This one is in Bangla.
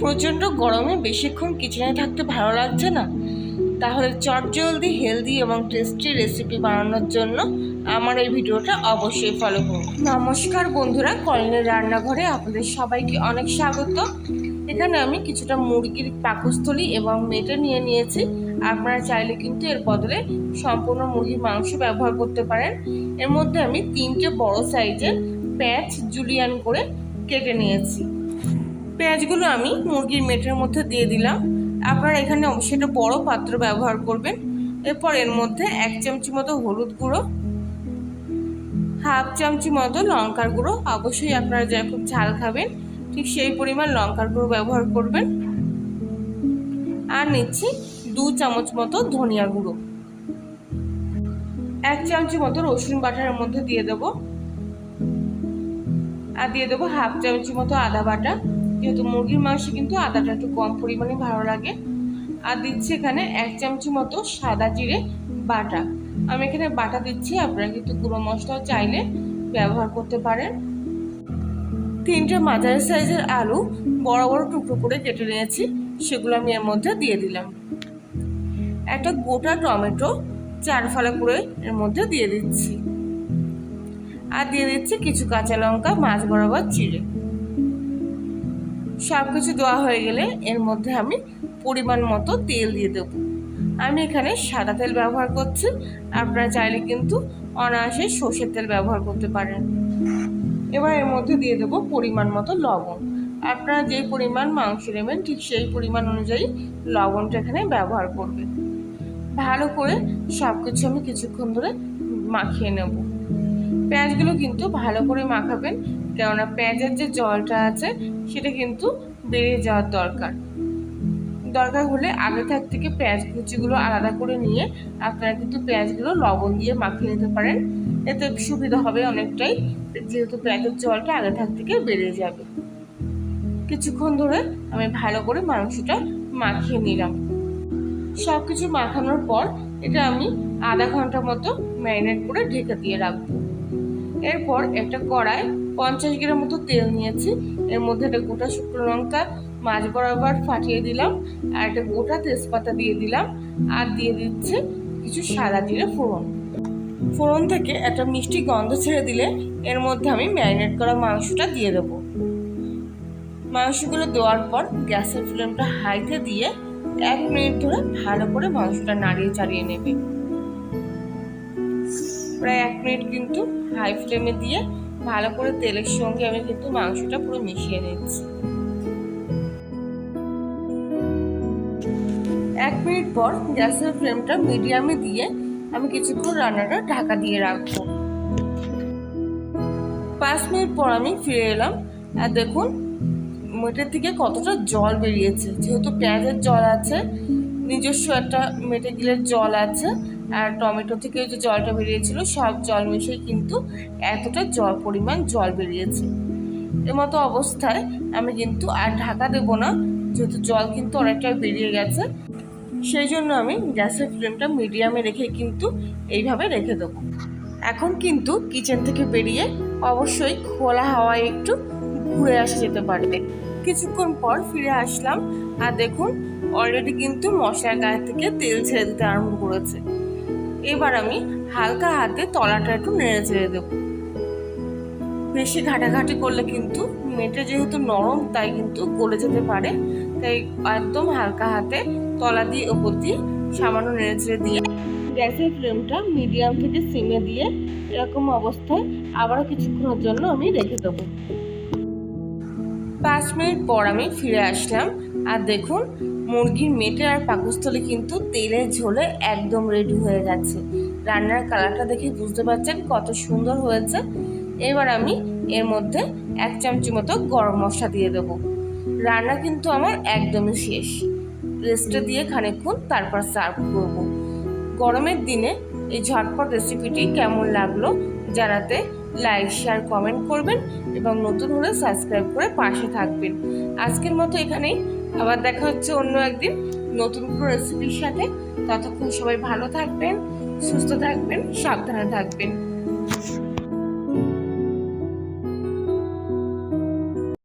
প্রচণ্ড গরমে বেশিক্ষণ কিচেনে থাকতে ভালো লাগছে না। তাহলে চটজলদি হেলদি এবং টেস্টি রেসিপি বানানোর জন্য আমার এই ভিডিওটা অবশ্যই ফলো করুন। নমস্কার বন্ধুরা কলিনের রান্নাঘরে আপনাদের সবাইকে অনেক স্বাগত। এখানে আমি কিছুটা মুরগির পাকস্থলী এবং মেটে নিয়ে নিয়েছি। আপনারা চাইলে কিন্তু এর বদলে সম্পূর্ণ মুরগির মাংস ব্যবহার করতে পারেন। এর মধ্যে আমি তিনটে বড় সাইজের প্যাঁচ জুলিয়ান করে কেটে নিয়েছি। পেঁয়াজগুলো আমি মুরগির মেটের মধ্যে দিয়ে দিলাম। আপনারা এখানে অবশ্যই একটা বড় পাত্র ব্যবহার করবেন। এরপর এর মধ্যে এক চামচি মতো হলুদ গুঁড়ো, হাফ চামচি মতো লঙ্কার গুঁড়ো। অবশ্যই আপনারা যেরকম ঝাল খাবেন, ঠিক সেই পরিমাণ লঙ্কার গুঁড়ো ব্যবহার করবেন। আর নিচ্ছি দু চামচ মতো ধনিয়া গুঁড়ো। এক চামচি মতো রসুন বাটার মধ্যে দিয়ে দেবো। আর দিয়ে দেবো হাফ চামচি মতো আদা বাটা। যেহেতু মুরগির মাংসে কিন্তু আদাটা একটু কম পরিমাণে ভালো লাগে। আর দিচ্ছি এখানে এক চামচি মতো সাদা জিরে বাটা। আমি এখানে বাটা দিচ্ছি, আপনারা কিন্তু গুঁড়ো মশলাও চাইলে ব্যবহার করতে পারেন। তিনটে মাঝারি সাইজের আলু বড় বড় টুকরো করে কেটে নিয়েছি, সেগুলো আমি এর মধ্যে দিয়ে দিলাম। একটা গোটা টমেটো চার ফালা করে এর মধ্যে দিয়ে দিচ্ছি। আর দিয়ে দিচ্ছি কিছু কাঁচা লঙ্কা, মাছ বরাবর চিড়ে। সব কিছু দেওয়া হয়ে গেলে এর মধ্যে আমি পরিমাণ মতো তেল দিয়ে দেব। আমি এখানে সাদা তেল ব্যবহার করছি। আপনারা চাইলে কিন্তু অনায়াসে সর্ষের তেল ব্যবহার করতে পারেন। এবার এর মধ্যে দিয়ে দেবো পরিমাণ মতো লবণ। আপনারা যে পরিমাণ মাংস নেবেন, ঠিক সেই পরিমাণ অনুযায়ী লবণটা এখানে ব্যবহার করবেন। ভালো করে সব কিছু আমি কিছুক্ষণ ধরে মাখিয়ে নেব। পেঁয়াজগুলো কিন্তু ভালো করে মাখাবেন। কেননা পেঁয়াজের যে জলটা আছে, সেটা কিন্তু বেড়ে যাওয়ার দরকার। দরকার হলে আগে থাক থেকে পেঁয়াজ কুচিগুলো আলাদা করে নিয়ে আপনারা কিন্তু পেঁয়াজগুলো লবণ দিয়ে মাখিয়ে নিতে পারেন। এতে সুবিধা হবে অনেকটাই, যেহেতু পেঁয়াজের জলটা আগে থাক থেকে বেড়ে যাবে। কিছুক্ষণ ধরে আমি ভালো করে মাংসটা মাখিয়ে নিলাম। সব কিছু মাখানোর পর এটা আমি আধা ঘণ্টা মতো ম্যারিনেট করে ঢেকে দিয়ে রাখব। এরপর একটা কড়ায় পঞ্চাশ গ্রাম মতো তেল নিয়েছি। এর মধ্যে একটা গোটা শুকনো লঙ্কা, মাছ বরাবর ফাটিয়ে দিলাম, আর একটা গোটা তেজপাতা দিয়ে দিলাম, আর দিয়ে দিচ্ছে কিছু সাদা জিরে ফোড়ন। ফোড়ন থেকে একটা মিষ্টি গন্ধ ছেড়ে দিলে এর মধ্যে আমি ম্যারিনেট করা মাংসটা দিয়ে দেবো। মাংসগুলো দেওয়ার পর গ্যাসের ফ্লেমটা হাইতে দিয়ে এক মিনিট ধরে ভালো করে মাংসটা নাড়িয়ে চাড়িয়ে নেবে। প্রায় এক মিনিট কিন্তু হাই ফ্লেমে দিয়ে ভালো করে তেলের সঙ্গে আমি কিন্তু মাংসটা পুরো মিশিয়ে নিচ্ছি। এক মিনিট পর গ্যাসের ফ্লেমটা মিডিয়ামে দিয়ে আমি কিছুক্ষণ রান্নাটা ঢাকা দিয়ে রাখব। পাঁচ মিনিট পর আমি ফিরে এলাম। আর দেখুন, মেটের থেকে কতটা জল বেরিয়েছে। যেহেতু পেঁয়াজের জল আছে, নিজস্ব একটা মেটে গিলের জল আছে আর টমেটো থেকে যে জলটা বেরিয়েছিল, সব জল মিশে কিন্তু এতটা জল পরিমাণ জল বেরিয়েছে। এর মতো অবস্থায় আমি কিন্তু আর ঢাকা দেবো না, যেহেতু জল কিন্তু অনেকটা বেরিয়ে গেছে। সেই জন্য আমি গ্যাসের ফ্লেমটা মিডিয়ামে রেখে কিন্তু এইভাবে রেখে দেবো। এখন কিন্তু কিচেন থেকে বেরিয়ে অবশ্যই খোলা হাওয়ায় একটু ঘুরে আসা যেতে পারবে কিছুক্ষণ পর ফিরে আসলাম, আর দেখুন অলরেডি কিন্তু মশলার গায়ে থেকে তেল ছেড়ে দিতে আরম্ভ করেছে। এবার আমি হালকা হাতে তলাটা একটু নেড়ে ছেড়ে দেবো। বেশি ঘাটাঘাটি করলে কিন্তু মেটে যেহেতু নরম, তাই কিন্তু গলে যেতে পারে। তাই একদম হালকা হাতে তলা দিয়ে, ওপর দিয়ে সামান্য নেড়ে ছেড়ে দিয়ে গ্যাসের ফ্লেমটা মিডিয়াম থেকে সিমে দিয়ে এরকম অবস্থায় আবারও কিছুক্ষণের জন্য আমি রেখে দেবো। পাঁচ মিনিট পর আমি ফিরে আসলাম। আর দেখুন মুরগির মেটে আর পাকস্থলী কিন্তু তেলের ঝোলে একদম রেডি হয়ে গেছে। রান্নার কালারটা দেখে বুঝতে পারছেন কত সুন্দর হয়েছে। এবার আমি এর মধ্যে এক চামচি মতো গরম মশলা দিয়ে দেবো। রান্না কিন্তু আমার একদমই শেষ। রেস্টে দিয়ে খানিকক্ষণ তারপর সার্ভ করব। গরমের দিনে এই ঝটপট রেসিপিটি কেমন লাগল জানাতে লাইক শেয়ার কমেন্ট করবেন এবং নতুন হলে সাবস্ক্রাইব করে পাশে থাকবেন। আজকের মতো এখানেই। আবার দেখা হচ্ছে অন্য একদিন নতুন কোনো রেসিপির সাথে। ততক্ষণ সবাই ভালো থাকবেন, সুস্থ থাকবেন, সাবধানে থাকবেন।